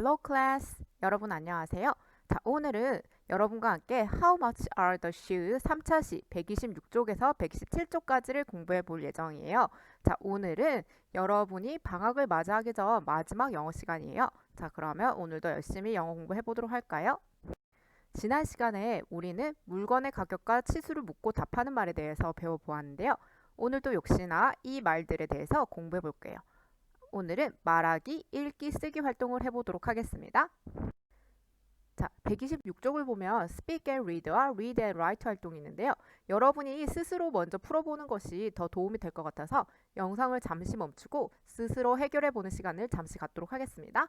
Hello class. 여러분 안녕하세요. 자, 오늘은 여러분과 함께 How much are the shoes 3차 시 126쪽에서 117쪽까지를 공부해 볼 예정이에요. 자, 오늘은 여러분이 방학을 맞이하기 전 마지막 영어 시간이에요. 자, 그러면 오늘도 열심히 영어 공부해 보도록 할까요? 지난 시간에 우리는 물건의 가격과 치수를 묻고 답하는 말에 대해서 배워보았는데요. 오늘도 역시나 이 말들에 대해서 공부해 볼게요. 오늘은 말하기, 읽기, 쓰기 활동을 해보도록 하겠습니다. 자, 126쪽을 보면 Speak and Read와 Read and Write 활동이 있는데요. 여러분이 스스로 먼저 풀어보는 것이 더 도움이 될 것 같아서 영상을 잠시 멈추고 스스로 해결해 보는 시간을 잠시 갖도록 하겠습니다.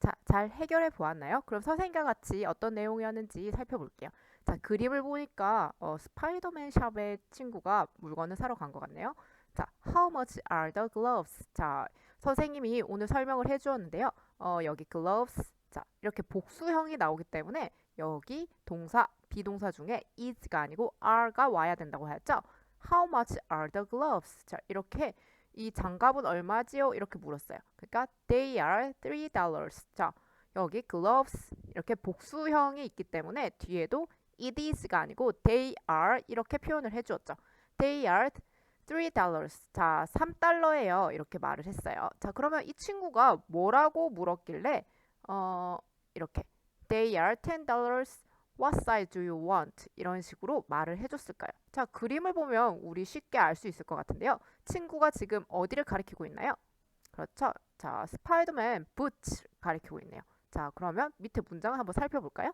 자, 잘 해결해 보았나요? 그럼 선생님과 같이 어떤 내용이었는지 살펴볼게요. 자, 그림을 보니까 어, 스파이더맨 샵의 친구가 물건을 사러 간 것 같네요. 자, how much are the gloves? 자, 선생님이 오늘 설명을 해주었는데요. 어, 여기 gloves. 자, 이렇게 복수형이 나오기 때문에 여기 동사, 비동사 중에 is가 아니고 are가 와야 된다고 하였죠. How much are the gloves? 자, 이렇게 이 장갑은 얼마지요? 이렇게 물었어요. 그러니까 they are three dollars. 자, 여기 gloves 이렇게 복수형이 있기 때문에 뒤에도 it is가 아니고 they are 이렇게 표현을 해주었죠. They are 3달러스. 자, 3달러예요. 이렇게 말을 했어요. 자, 그러면 이 친구가 뭐라고 물었길래 어, 이렇게 They are 10 dollars. What size do you want? 이런 식으로 말을 해줬을까요? 자, 그림을 보면 우리 쉽게 알 수 있을 것 같은데요. 친구가 지금 어디를 가리키고 있나요? 그렇죠. 자, 스파이더맨 boots 가리키고 있네요. 자, 그러면 밑에 문장을 한번 살펴볼까요?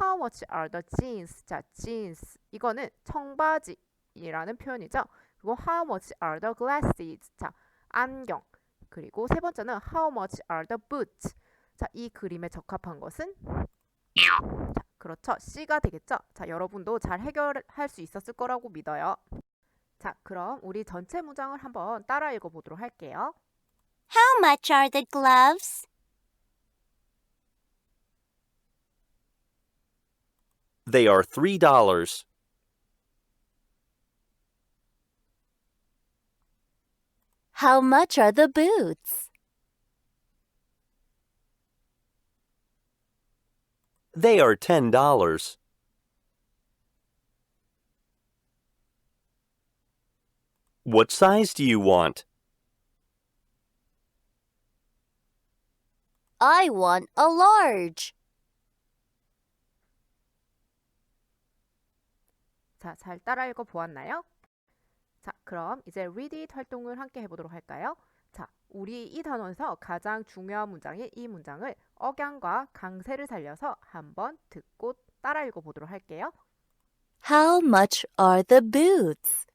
How much are the jeans? 자, jeans. 이거는 청바지이라는 표현이죠. 그리고 how much are the glasses? 자, 안경. 그리고 세 번째는 how much are the boots? 자, 이 그림에 적합한 것은 자, 그렇죠. C가 되겠죠? 자, 여러분도 잘 해결할 수 있었을 거라고 믿어요. 자, 그럼 우리 전체 문장을 한번 따라 읽어 보도록 할게요. How much are the gloves? They are $3. How much are the boots? They are ten dollars. What size do you want? I want a large. 자, 잘 따라 읽어 보았나요? 자, 그럼 이제 read it 활동을 함께 해보도록 할까요? 자, 우리 이 단원에서 가장 중요한 문장인 이 문장을 억양과 강세를 살려서 한번 듣고 따라 읽어 보도록 할게요. How much are the boots?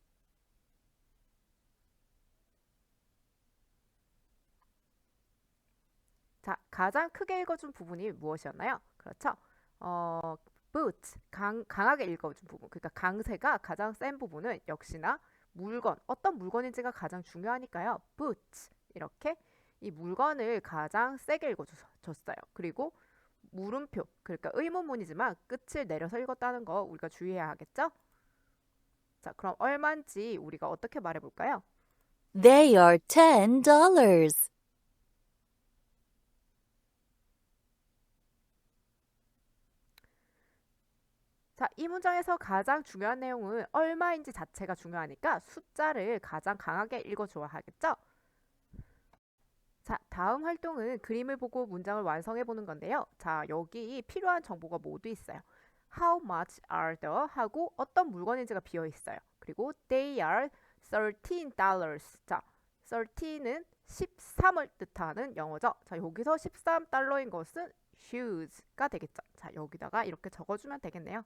자, 가장 크게 읽어준 부분이 무엇이었나요? 그렇죠. 어, boot, 강, 강하게 읽어준 부분. 그러니까 강세가 가장 센 부분은 역시나 물건, 어떤 물건인지가 가장 중요하니까요. boot, 이렇게 이 물건을 가장 세게 읽어줬어요. 그리고 물음표, 그러니까 의문문이지만 끝을 내려서 읽었다는 거 우리가 주의해야 하겠죠? 자, 그럼 얼마인지 우리가 어떻게 말해볼까요? They are ten. 자, 이 문장에서 가장 중요한 내용은 얼마인지 자체가 중요하니까 숫자를 가장 강하게 읽어줘야 하겠죠? 자, 다음 활동은 그림을 보고 문장을 완성해 보는 건데요. 자, 여기 필요한 정보가 모두 있어요. How much are the 하고 어떤 물건인지가 비어 있어요. 그리고 they are 13 dollars. 자, 13은 13을 뜻하는 영어죠. 자, 여기서 13달러인 것은 shoes가 되겠죠. 자, 여기다가 이렇게 적어주면 되겠네요.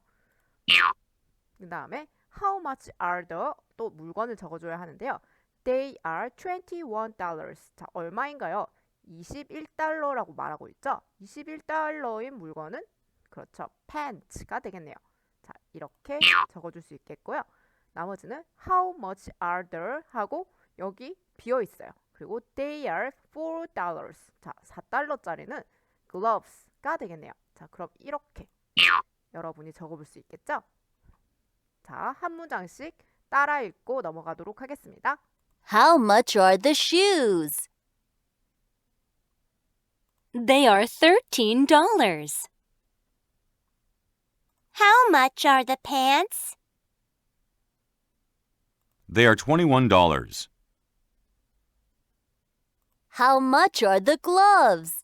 그 다음에 how much are the 또 물건을 적어줘야 하는데요. They are 21 dollars. 자, 얼마인가요? 21달러라고 말하고 있죠. 21달러인 물건은 그렇죠. pants가 되겠네요. 자, 이렇게 적어줄 수 있겠고요. 나머지는 how much are there 하고 여기 비어 있어요. 그리고 they are 4 dollars. 자, 4달러짜리는 gloves가 되겠네요. 자, 그럼 이렇게 여러분이 적어볼 수 있겠죠? 자, 한 문장씩 따라 읽고 넘어가도록 하겠습니다. How much are the shoes? They are thirteen dollars. How much are the pants? They are $21. How much are the gloves?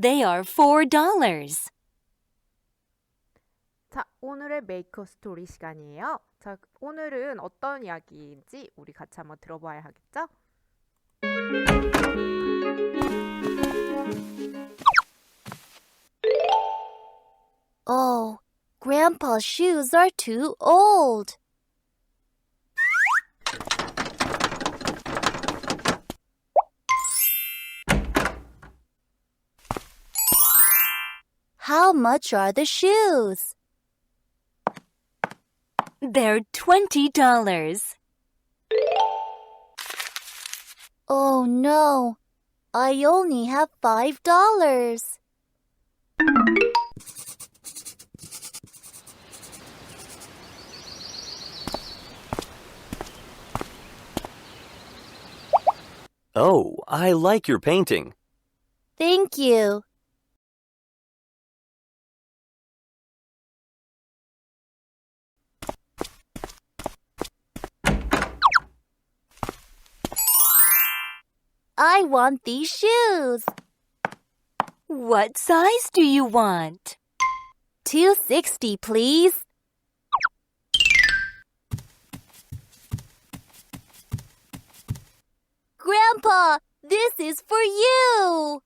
They are four dollars. 자, 오늘의 메이커 스토리 시간이에요. 자, 오늘은 어떤 이야기인지 우리 같이 한번 들어봐야 하겠죠? Oh, Grandpa's shoes are too old. How much are the shoes? They're twenty dollars. Oh no, I only have five dollars. Oh, I like your painting. Thank you. I want these shoes. What size do you want? 260, please. Grandpa, this is for you.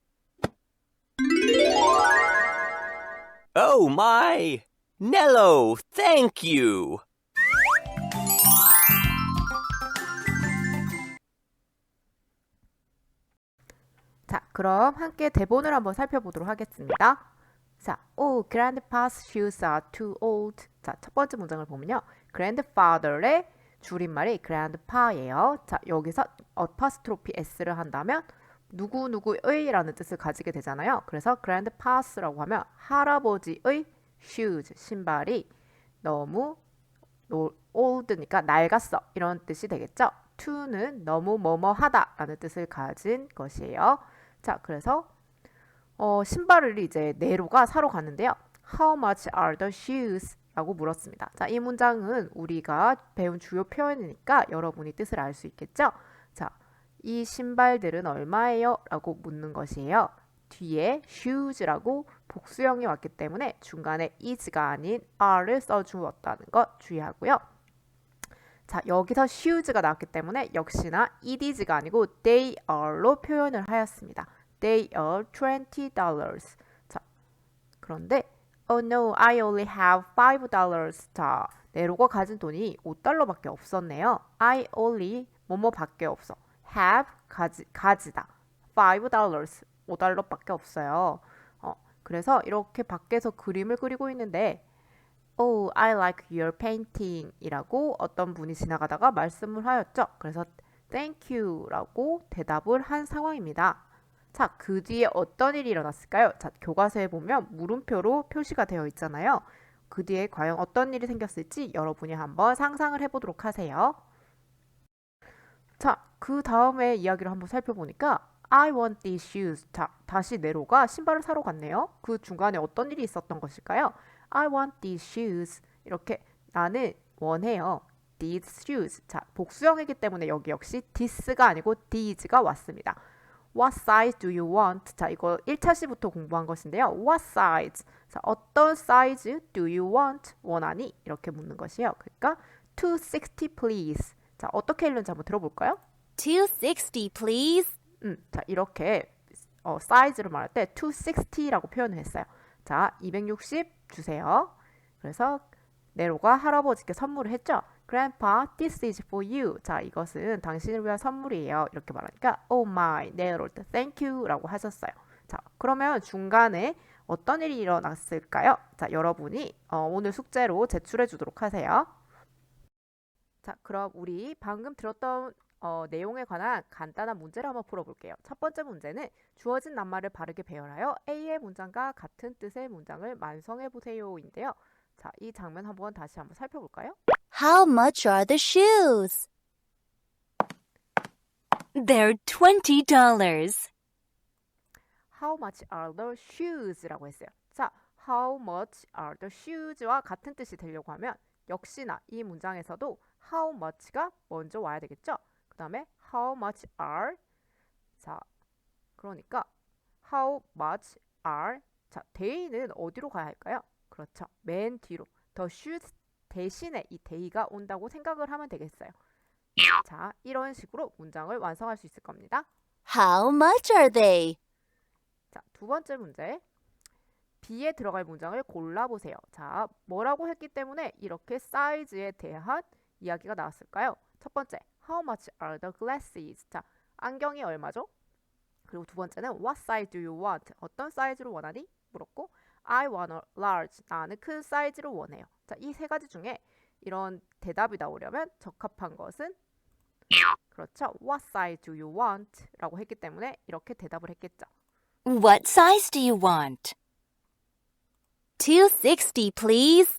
Oh my! Nello, thank you! 자, 그럼 함께 대본을 한번 살펴보도록 하겠습니다. 자, oh, grandpa's shoes are too old. 자, 첫 번째 문장을 보면요. grandfather의 줄임말이 grandpa예요. 자, 여기서 어파스트로피 s를 한다면 누구누구의라는 뜻을 가지게 되잖아요. 그래서 grandpa's,라고 하면 할아버지의 shoes, 신발이 너무 노- old니까 낡았어 이런 뜻이 되겠죠. to는 너무 뭐뭐하다라는 뜻을 가진 것이에요. 자, 그래서 어, 신발을 이제 네로가 사러 갔는데요. How much are the shoes? 라고 물었습니다. 자, 이 문장은 우리가 배운 주요 표현이니까 여러분이 뜻을 알 수 있겠죠? 자, 이 신발들은 얼마예요? 라고 묻는 것이에요. 뒤에 shoes라고 복수형이 왔기 때문에 중간에 is가 아닌 are를 써주었다는 것 주의하고요. 자, 여기서 shoes가 나왔기 때문에 역시나 is가 아니고 they are로 표현을 하였습니다. They are twenty. 자, 그런데 Oh no, I only have five. 자, 네로가 가진 돈이 5달러밖에 없었네요. I only 뭐뭐밖에 없어. Have 가지 가지다. Five dollars. 5달러밖에 없어요. 어, 그래서 이렇게 밖에서 그림을 그리고 있는데 Oh, I like your painting 이라고 어떤 분이 지나가다가 말씀을 하였죠. 그래서 thank you라고 대답을 한 상황입니다. 자, 그 뒤에 어떤 일이 일어났을까요? 자, 교과서에 보면 물음표로 표시가 되어 있잖아요. 그 뒤에 과연 어떤 일이 생겼을지 여러분이 한번 상상을 해보도록 하세요. 자, 그 다음에 이야기를 한번 살펴보니까 I want these shoes. 자, 다시 네로가 신발을 사러 갔네요. 그 중간에 어떤 일이 있었던 것일까요? I want these shoes. 이렇게 나는 원해요. these shoes. 자, 복수형이기 때문에 여기 역시 this가 아니고 these가 왔습니다. What size do you want? 자, 이거 1차 시부터 공부한 것인데요. What size? 자, 어떤 사이즈 do you want? 원하니? 이렇게 묻는 것이에요. 그러니까 260 please. 자, 어떻게 읽는지 한번 들어볼까요? 260, please. 음, 자, 이렇게 어, 사이즈를 말할 때 260라고 표현을 했어요. 자, 260 주세요. 그래서 네로가 할아버지께 선물을 했죠. Grandpa, this is for you. 자, 이것은 당신을 위한 선물이에요. 이렇게 말하니까 Oh my, 네로, thank you라고 하셨어요. 자, 그러면 중간에 어떤 일이 일어났을까요? 자, 여러분이 어, 오늘 숙제로 제출해 주도록 하세요. 자, 그럼 우리 방금 들었던 어, 내용에 관한 간단한 문제를 한번 풀어볼게요. 첫 번째 문제는 주어진 낱말을 바르게 배열하여 A의 문장과 같은 뜻의 문장을 완성해 보세요인데요. 자, 이 장면 한번 다시 한번 살펴볼까요? How much are the shoes? They're twenty dollars. How much are the shoes라고 했어요. 자, How much are the shoes와 같은 뜻이 되려고 하면 역시나 이 문장에서도 How much가 먼저 와야 되겠죠. 그 다음에 How much are 자, 그러니까 How much are 자, they는 어디로 가야 할까요? 그렇죠. 맨 뒤로 the shoes 대신에 이 they가 온다고 생각을 하면 되겠어요. 자, 이런 식으로 문장을 완성할 수 있을 겁니다. How much are they? 자, 두 번째 문제. B에 들어갈 문장을 골라보세요. 자, 뭐라고 했기 때문에 이렇게 사이즈에 대한 이야기가 나왔을까요? 첫 번째, How much are the glasses? 자, 안경이 얼마죠? 그리고 두 번째는 What size do you want? 어떤 사이즈로 원하니? 물었고 I want a large. 나는 큰 사이즈로 원해요. 자, 이 세 가지 중에 이런 대답이 나오려면 적합한 것은 그렇죠. What size do you want? 라고 했기 때문에 이렇게 대답을 했겠죠. What size do you want? 260, please.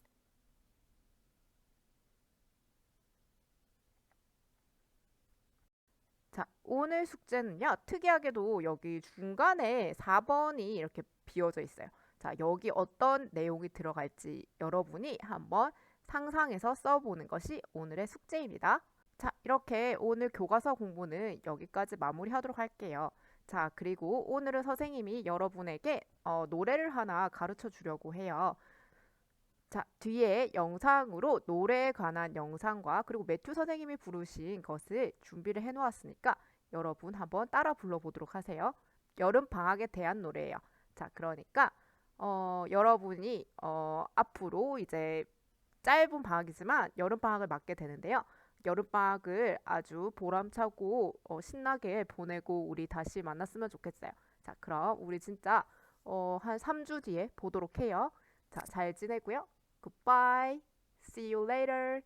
자, 오늘 숙제는요, 특이하게도 여기 중간에 4번이 이렇게 비어져 있어요. 자, 여기 어떤 내용이 들어갈지 여러분이 한번 상상해서 써보는 것이 오늘의 숙제입니다. 자, 이렇게 오늘 교과서 공부는 여기까지 마무리하도록 할게요. 자, 그리고 오늘은 선생님이 여러분에게 어, 노래를 하나 가르쳐 주려고 해요. 자, 뒤에 영상으로 노래에 관한 영상과 그리고 매튜 선생님이 부르신 것을 준비를 해 놓았으니까 여러분 한번 따라 불러보도록 하세요. 여름 방학에 대한 노래예요. 자, 그러니까 어, 여러분이 어, 앞으로 이제 짧은 방학이지만 여름 방학을 맞게 되는데요. 여름 방학을 아주 보람차고 어, 신나게 보내고 우리 다시 만났으면 좋겠어요. 자, 그럼 우리 진짜 어, 한 3주 뒤에 보도록 해요. 자, 잘 지내고요. Goodbye. See you later.